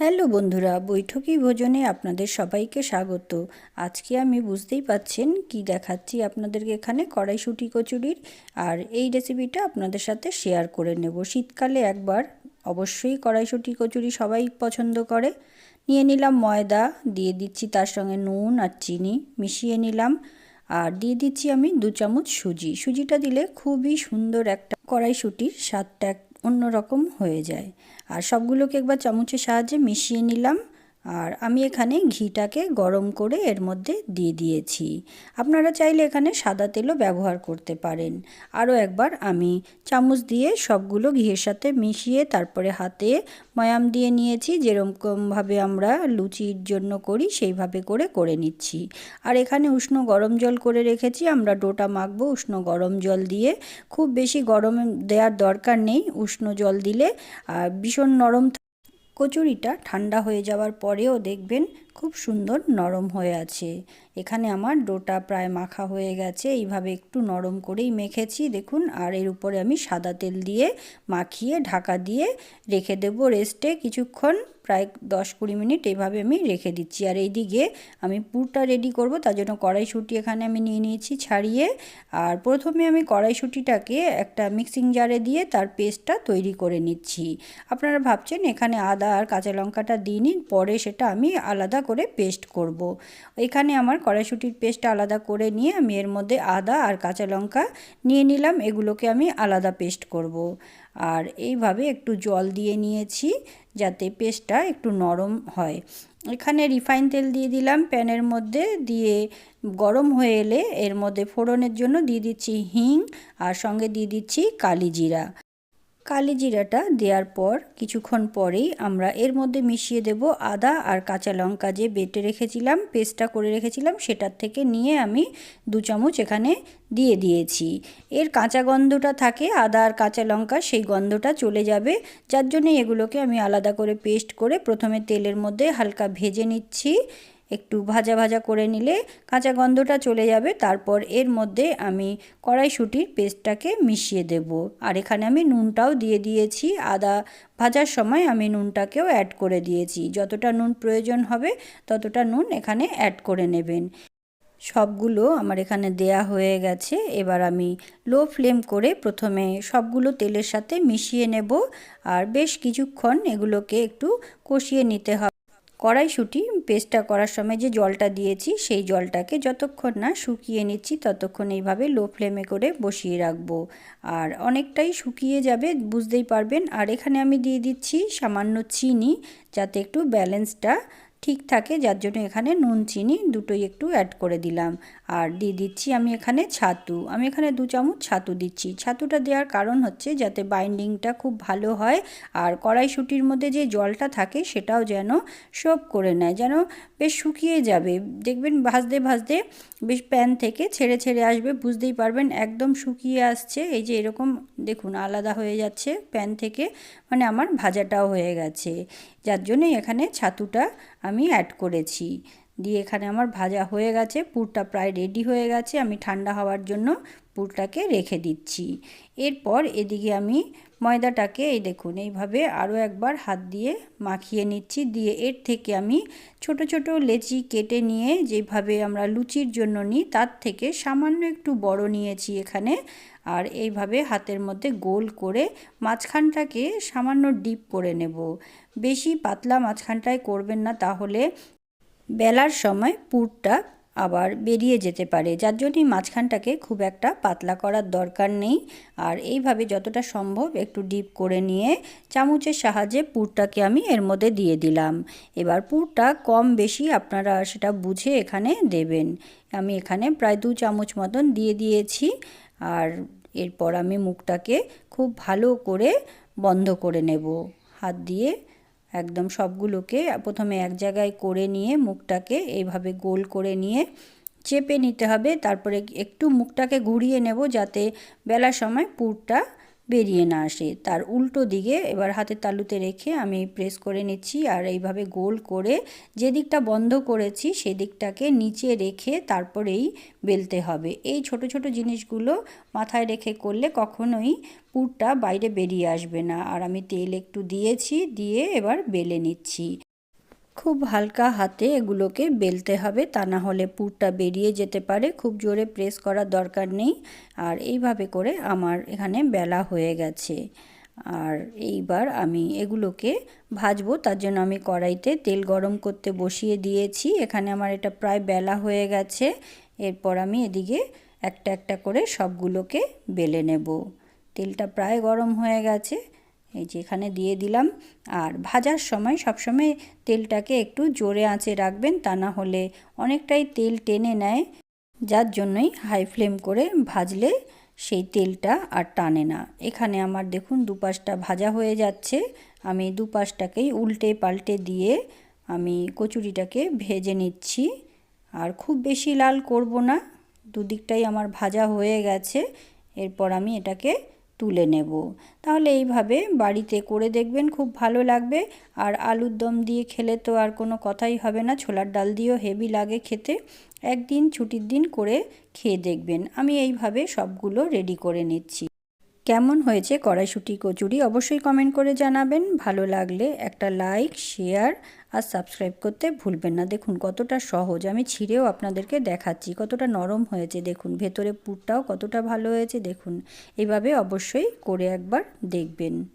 Hello বন্ধুরা, বৈঠকি ভোজনে আপনাদের সবাইকে স্বাগত। আজকে আমি বুঝতেই পাচ্ছেন কি দেখাচ্ছি আপনাদেরকে এখানে কড়াইশুটি কচুরির, আর এই রেসিপিটা আপনাদের সাথে শেয়ার করে নেব। শীতকালে একবার অবশ্যই কড়াইশুটি কচুরি সবাই পছন্দ করে। নিয়ে নিলাম ময়দা, দিয়ে দিচ্ছি তার সঙ্গে নুন আর চিনি, মিশিয়ে নিলাম। আর দিয়ে দিচ্ছি আমি দু চামচ সুজি। সুজিটা দিলে খুবই সুন্দর একটা কড়াইশুটির স্বাদটা অন্যরকম হয়ে যায়। আর সবগুলোকে একবার চামচের সাহায্যে মিশিয়ে নিলাম। আর আমি এখানে ঘিটাকে গরম করে এর মধ্যে দিয়ে দিয়েছি। আপনারা চাইলে এখানে সাদা তেলও ব্যবহার করতে পারেন। আরও একবার আমি চামচ দিয়ে সবগুলো ঘিয়ের সাথে মিশিয়ে তারপরে হাতে ময়াম দিয়ে নিয়েছি। যেরকমভাবে আমরা লুচির জন্য করি, সেইভাবে করে করে নিচ্ছি। আর এখানে উষ্ণ গরম জল করে রেখেছি। আমরা ডোটা মাখবো উষ্ণ গরম জল দিয়ে। খুব বেশি গরম দেওয়ার দরকার নেই। উষ্ণ জল দিলে ভীষণ নরম কচুরিটা ঠান্ডা হয়ে যাওয়ার পরেও দেখবেন খুব সুন্দর নরম হয়ে আছে। এখানে আমার ডোটা প্রায় মাখা হয়ে গেছে, এইভাবে একটু নরম করেই মেখেছি। দেখুন, আর এর উপরে আমি সাদা তেল দিয়ে মাখিয়ে ঢাকা দিয়ে রেখে দেব রেস্টে। কিছুক্ষণ প্রায় দশ কুড়ি মিনিট এইভাবে আমি রেখে দিচ্ছি আর এই দিকে আমি পুরটা রেডি করব, তার জন্য কড়াইশুঁটি এখানে আমি নিয়ে নিয়েছি ছাড়িয়ে আর প্রথমে আমি কড়াইশুঁটিটাকে একটা মিক্সিং জারে দিয়ে তার পেস্টটা তৈরি করে নিচ্ছি আপনারা ভাবছেন এখানে আদা আর কাঁচা লঙ্কাটা দিইনি পরে সেটা আমি আলাদা করে পেস্ট করব। এখানে আমার কড়াইশুটির পেস্ট আলাদা করে নিয়ে আমি এর মধ্যে আদা আর কাঁচা লঙ্কা নিয়ে নিলাম, এগুলোকে আমি আলাদা পেস্ট করব। আর এইভাবে একটু জল দিয়ে নিয়েছি যাতে পেস্টটা একটু নরম হয়। এখানে রিফাইন তেল দিয়ে দিলাম, প্যানের মধ্যে দিয়ে গরম হয়ে এলে এর মধ্যে ফোড়নের জন্য দিয়ে দিচ্ছি হিং আর সঙ্গে দিয়ে দিচ্ছি কালি জিরা। কালি জিরাটা দেওয়ার পর কিছুক্ষণ পরেই আমরা এর মধ্যে মিশিয়ে দেব আদা আর কাঁচা লঙ্কা যে বেটে রেখেছিলাম, পেস্টটা করে রেখেছিলাম, সেটার থেকে নিয়ে আমি দু চামচ এখানে দিয়ে দিয়েছি। এর কাঁচা গন্ধটা থাকে, আদা আর কাঁচা লঙ্কা সেই গন্ধটা চলে যাবে। যার জন্য এগুলোকে আমি আলাদা করে পেস্ট করে প্রথমে তেলের মধ্যে হালকা ভেজে নিচ্ছি। একটু ভাজা ভাজা করে নিলে কাঁচা গন্ধটা চলে যাবে। তারপর এর মধ্যে আমি কড়াইশুটির পেস্টটাকে মিশিয়ে দেব। আর এখানে আমি নুনটাও দিয়ে দিয়েছি। আদা ভাজার সময় আমি নুনটাকেও অ্যাড করে দিয়েছি। যতটা নুন প্রয়োজন হবে, ততটা নুন এখানে অ্যাড করে নেবেন। সবগুলো আমার এখানে দেয়া হয়ে গেছে। এবার আমি লো ফ্লেম করে প্রথমে সবগুলো তেলের সাথে মিশিয়ে নেব। আর বেশ কিছুক্ষণ এগুলোকে একটু কষিয়ে নিতে হবে। কড়াইশুঁটি, পেস্টটা করার সময় যে জলটা দিয়েছি সেই জলটাকে যতক্ষণ না শুকিয়ে নিচ্ছি ততক্ষণ এইভাবে লো ফ্লেমে করে বসিয়ে রাখব। আর অনেকটাই শুকিয়ে যাবে, বুঝতেই পারবেন। আর এখানে আমি দিয়ে দিচ্ছি সামান্য চিনি, যাতে একটু ব্যালেন্সটা ঠিক থাকে, যার জন্য এখানে নুন, চিনি দুটোই একটু অ্যাড করে দিলাম। আর দিয়ে দিচ্ছি আমি এখানে ছাতু। আমি এখানে দু চামচ ছাতু দিচ্ছি। ছাতুটা দেওয়ার কারণ হচ্ছে যাতে বাইন্ডিংটা খুব ভালো হয় আর কড়াইশুটির মধ্যে যে জলটা থাকে সেটাও যেন সোপ করে নেয়, যেন বেশ শুকিয়ে যাবে। দেখবেন ভাজতে ভাজতে বেশ প্যান থেকে ছেড়ে ছেড়ে আসবে, বুঝতেই পারবেন একদম শুকিয়ে আসছে। এই যে এরকম দেখুন আলাদা হয়ে যাচ্ছে প্যান থেকে মানে আমার ভাজাটাও হয়ে গেছে। যার জন্যই এখানে ছাতুটা আমি অ্যাড করেছি। দিয়ে এখানে আমার ভাজা হয়ে গেছে, পুরটা প্রায় রেডি হয়ে গেছে, আমি ঠান্ডা হওয়ার জন্য পুরটাকে রেখে দিচ্ছি। এরপর এদিকে আমি ময়দাটাকে, এই দেখুন, এইভাবে আরও একবার হাত দিয়ে মাখিয়ে নিচ্ছি। দিয়ে এর থেকে আমি ছোট ছোট লেচি কেটে নিয়ে যেভাবে আমরা লুচির জন্য নিই, তার থেকে সামান্য একটু বড় নিয়েছি এখানে। আর এইভাবে হাতের মধ্যে গোল করে মাঝখানটাকে সামান্য ডিপ করে নেব। বেশি পাতলা মাঝখানটায় করবেন না, তাহলে বেলার সময় পুরটা আবার বেরিয়ে যেতে পারে। যার জন্যই মাঝখানটাকে খুব একটা পাতলা করার দরকার নেই। আর এইভাবে যতটা সম্ভব একটু ডিপ করে নিয়ে চামচের সাহায্যে পুরটাকে আমি এর মধ্যে দিয়ে দিলাম। এবার পুরটা কম বেশি আপনারা সেটা বুঝে এখানে দেবেন। আমি এখানে প্রায় দু চামচ মতন দিয়ে দিয়েছি। আর এরপর আমি মুখটাকে খুব ভালো করে বন্ধ করে নেব। হাত দিয়ে একদম সবগুলোকে প্রথমে এক জায়গায় করে নিয়ে মুখটাকে এইভাবে গোল করে নিয়ে চেপে নিতে হবে। তারপরে একটু মুখটাকে ঘুরিয়ে নেব যাতে বেলার সময় পুরটা বেরিয়ে না আসে। তার উল্টো দিকে এবার হাতের তালুতে রেখে আমি প্রেস করে নিচ্ছি আর এইভাবে গোল করে যে দিকটা বন্ধ করেছি সেদিকটাকে নিচে রেখে তারপরেই বেলতে হবে। এই ছোট ছোট জিনিসগুলো মাথায় রেখে করলে কখনোই পুরটা বাইরে বেরিয়ে আসবে না। আর আমি তেল একটু দিয়েছি, দিয়ে এবার বেলে নিচ্ছি। খুব হালকা হাতে এগুলোকে বেলতে হবে। তা না হলে পুরটা বেরিয়ে যেতে পারে। খুব জোরে প্রেস করার দরকার নেই। আর এইভাবে করে আমার এখানে বেলা হয়ে গেছে। আর এইবার আমি এগুলোকে ভাজবো। তার জন্য আমি কড়াইতে তেল গরম করতে বসিয়ে দিয়েছি। এখানে আমার এটা প্রায় বেলা হয়ে গেছে। এরপর আমি এদিকে একটা একটা করে সবগুলোকে বেলে নেব। তেলটা প্রায় গরম হয়ে গেছে। এই যে এখানে দিয়ে দিলাম। আর ভাজার সময় সবসময় তেলটাকে একটু জোরে আঁচে রাখবেন, তা না হলে অনেকটাই তেল টেনে নেয়। যার জন্যই হাই ফ্লেম করে ভাজলে সেই তেলটা আর টানে না। এখানে আমার দেখুন দুপাশটা ভাজা হয়ে যাচ্ছে। আমি দুপাশটাকেই উল্টে পাল্টে দিয়ে আমি কচুরিটাকে ভেজে নিচ্ছি। আর খুব বেশি লাল করব না, দুদিকটাই আমার ভাজা হয়ে গেছে। এরপর আমি এটাকে তুলে নেব। তাহলে এইভাবে বাড়িতে করে দেখবেন, খুব ভালো লাগবে। আর আলুর দম দিয়ে খেলে তো আর কোনো কথাই হবে না, ছোলার ডাল দিয়েও হেভি লাগে খেতে। একদিন ছুটির দিন করে খেয়ে দেখবেন। আমি এইভাবে সবগুলো রেডি করে নিচ্ছি। কেমন হয়েছে কড়াইশুটি কচুরি অবশ্যই কমেন্ট করে জানাবেন। ভালো লাগলে একটা লাইক শেয়ার আর সাবস্ক্রাইব করতে ভুলবেন না। দেখুন, কতটা সহজ। আমি ছিঁড়েও আপনাদেরকে দেখাচ্ছি কতটা নরম হয়েছে। দেখুন, ভেতরে পুরটাও কতটা ভালো হয়েছে। দেখুন, এভাবে অবশ্যই করে একবার দেখবেন।